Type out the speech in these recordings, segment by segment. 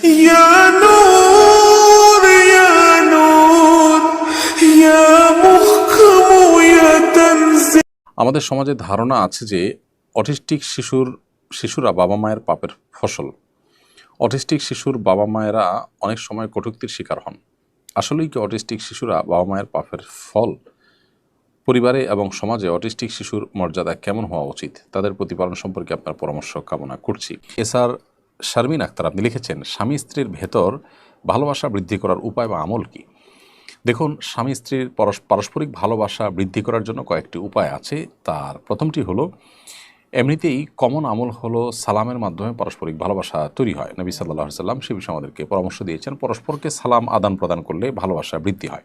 يا نور يا نور يا محكم يا تنزيل আমাদের সমাজে ধারণা আছে যে অটিস্টিক শিশুর শিশুরা বাবা মায়ের পাপের ফসল অটিস্টিক শিশুর বাবা মায়েরা অনেক সময় কটূক্তির শিকার হন আসলেই কি অটিস্টিক শিশুরা বাবা মায়ের পাপের ফল পরিবারে এবং সমাজে অটিস্টিক শিশুর মর্যাদা কেমন হওয়া উচিত তাদের প্রতিপালন সম্পর্কে আপনার পরামর্শ কামনা করছি এসআর শারমিন আক্তার, আপনি লিখেছেন, স্বামী স্ত্রীর ভেতর ভালোবাসা বৃদ্ধি করার উপায় বা আমল কি? দেখুন, স্বামী স্ত্রীর পারস্পরিক ভালোবাসা বৃদ্ধি করার জন্য কয়েকটি উপায় আছে। তার প্রথমটি হলো, এমনিতেই কমন আমল হলো সালামের মাধ্যমে পারস্পরিক ভালোবাসা তৈরি হয়। নবী সাল্লাহ সাল্লাম সে বিষয়ে আমাদেরকে পরামর্শ দিয়েছেন। পরস্পরকে সালাম আদান প্রদান করলে ভালোবাসা বৃদ্ধি হয়।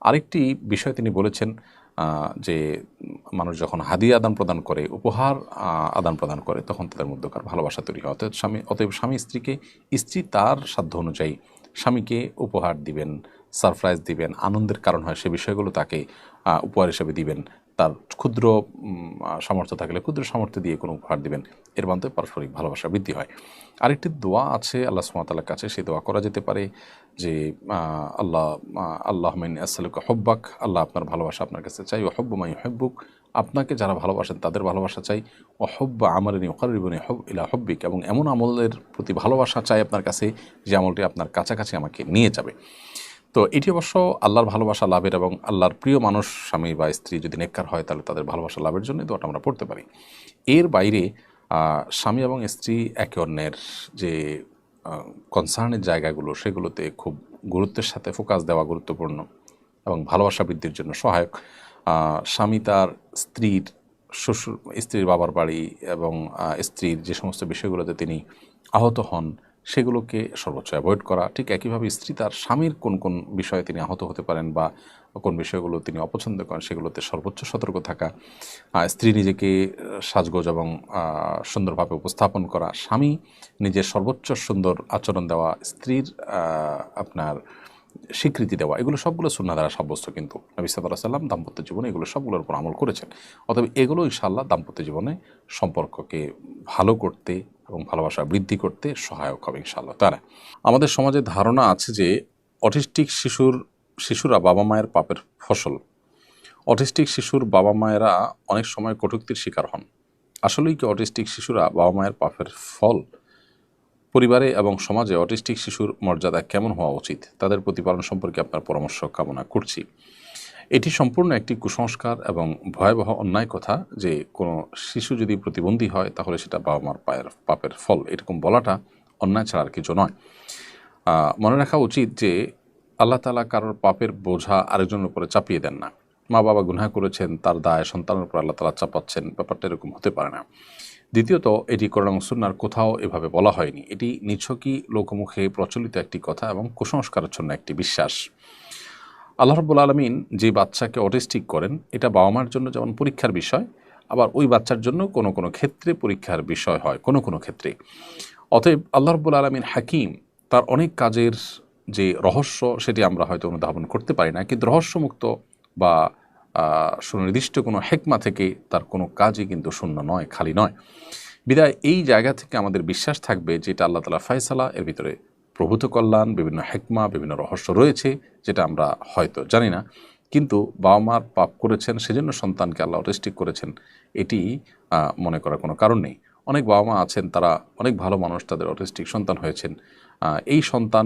আরেকটি বিষয় তিনি বলেছেন যে মানুষ যখন হাদিয়া আদান প্রদান করে, উপহার আদান প্রদান করে, তখন তাদের মধ্যকার ভালোবাসা তৈরি হয়। অতএব স্বামী অতএব স্বামী স্ত্রীকে, স্ত্রী তার সাধ্য অনুযায়ী স্বামীকে উপহার দিবেন, সারপ্রাইজ দিবেন, আনন্দের কারণ হয় সে বিষয়গুলো তাকে উপহার হিসেবে দিবেন। তার ক্ষুদ্র সামর্থ্য থাকলে ক্ষুদ্র সামর্থ্য দিয়ে কোনো উপহার দিবেন। এর মাধ্যমে পারস্পরিক ভালোবাসা বৃদ্ধি হয়। আরেকটি দোয়া আছে আল্লাহ সুমাতালার কাছে। সেই দোয়া করা যেতে পারে যে আল্লাহ আল্লাহ মাইন আসসালুকা হব্বাক। আল্লাহ আপনার ভালোবাসা আপনার কাছে চাই। ও হব্ব মাই হব্বুক আপনাকে যারা ভালোবাসেন তাদের ভালোবাসা চাই। ও হব্বা আমারিনী ওকারিবনী হব, ইলা হব্বিক। এবং এমন আমলের প্রতি ভালোবাসা চাই আপনার কাছে যে আমলটি আপনার কাছাকাছি আমাকে নিয়ে যাবে। তো এটি অবশ্য আল্লাহর ভালোবাসা লাভের এবং আল্লাহর প্রিয় মানুষ, স্বামী বা স্ত্রী যদি নেককার হয়, তাহলে তাদের ভালোবাসা লাভের জন্য দোয়াটা আমরা পড়তে পারি। এর বাইরে স্বামী এবং স্ত্রী একে অন্যের যে কনসার্নের জায়গাগুলো, সেগুলোতে খুব গুরুত্বের সাথে ফোকাস দেওয়া গুরুত্বপূর্ণ এবং ভালোবাসা বৃদ্ধির জন্য সহায়ক। স্বামী তার স্ত্রীর শ্বশুর, স্ত্রীর বাবার বাড়ি এবং স্ত্রীর যে সমস্ত বিষয়গুলোতে তিনি আহত হন সেগুলোকে সর্বোচ্চ অ্যাভয়েড করা। ঠিক একইভাবে স্ত্রী তার স্বামীর কোন কোন বিষয়ে তিনি আহত হতে পারেন বা কোন বিষয়গুলো তিনি অপছন্দ করেন সেগুলোতে সর্বোচ্চ সতর্ক থাকা। স্ত্রী নিজেকে সাজগোজ এবং সুন্দরভাবে উপস্থাপন করা। স্বামী নিজের সর্বোচ্চ সুন্দর আচরণ দেওয়া, স্ত্রীর আপনার স্বীকৃতি দেওয়া, এগুলো সবগুলো সুন্না দ্বারা সাব্যস্ত কিন্তু। নবী সাল্লাহ সাল্লাম দাম্পত্য জীবনে এগুলো সবগুলোর উপর আমল করেছেন। অতএব এগুলো ইনশাআল্লাহ দাম্পত্য জীবনে সম্পর্ককে ভালো করতে এবং ভালোবাসা বৃদ্ধি করতে সহায়ক হবে ইনশাআল্লাহ। তারা, আমাদের সমাজে ধারণা আছে যে অটিস্টিক শিশুর, শিশুরা বাবা মায়ের পাপের ফসল। অটিস্টিক শিশুর বাবা মায়েরা অনেক সময় কটূক্তির শিকার হন। আসলেই কি অটিস্টিক শিশুরা বাবা মায়ের পাপের ফল? পরিবারে এবং সমাজে অটিস্টিক শিশুর মর্যাদা কেমন হওয়া উচিত? তাদের প্রতিপালন সম্পর্কে আপনার পরামর্শ কামনা করছি। এটি সম্পূর্ণ একটি কুসংস্কার এবং ভয়াবহ অন্যায় কথা যে কোনো শিশু যদি প্রতিবন্ধী হয়, তাহলে সেটা বাবা মার পায়ের, পাপের ফল। এরকম বলাটা অন্যায় ছাড়া আর কিছু নয়। মনে রাখা উচিত যে আল্লাহ তালা কারোর পাপের বোঝা আরেকজনের উপরে চাপিয়ে দেন না। মা বাবা গুনাহ করেছেন, তার দায় সন্তানের উপর আল্লাহ তালা চাপাচ্ছেন, ব্যাপারটা এরকম হতে পারে না। দ্বিতীয়ত, এটি করোনা সুন্নার কোথাও এভাবে বলা হয়নি। এটি নিছকই, লোকমুখে প্রচলিত একটি কথা এবং কুসংস্কারের কুসংস্কারাচ্ছন্ন একটি বিশ্বাস। আল্লাহ রব্বুল আলমিন যে বাচ্চাকে অটিস্টিক করেন, এটা বাবা মার জন্য যেমন পরীক্ষার বিষয়, আবার ওই বাচ্চার জন্য কোনো কোনো ক্ষেত্রে পরীক্ষার বিষয় হয়, কোনো কোনো ক্ষেত্রে। অতএব আল্লাহ রব্বুল আলমিন হাকিম, তার অনেক কাজের যে রহস্য সেটি আমরা হয়তো অনুধাবন করতে পারি না, কিন্তু রহস্যমুক্ত বা সুনির্দিষ্ট কোনো হেকমা থেকে তার কোনো কাজই কিন্তু শূন্য নয়, খালি নয়। বিদায়, এই জায়গা থেকে আমাদের বিশ্বাস থাকবে যেটা আল্লাহ তালা ফয়সালা এর ভিতরে প্রভূত কল্যাণ, বিভিন্ন হেকমা, বিভিন্ন রহস্য রয়েছে, যেটা আমরা হয়তো জানি না। কিন্তু বাবা মার পাপ করেছেন, সেজন্য সন্তানকে আল্লাহ অটিস্টিক করেছেন। এটি মনে করার কোনো কারণ নেই। অনেক বাবা মা আছেন, তারা অনেক ভালো মানুষ, তাদের অটিস্টিক সন্তান হয়েছেন। এই সন্তান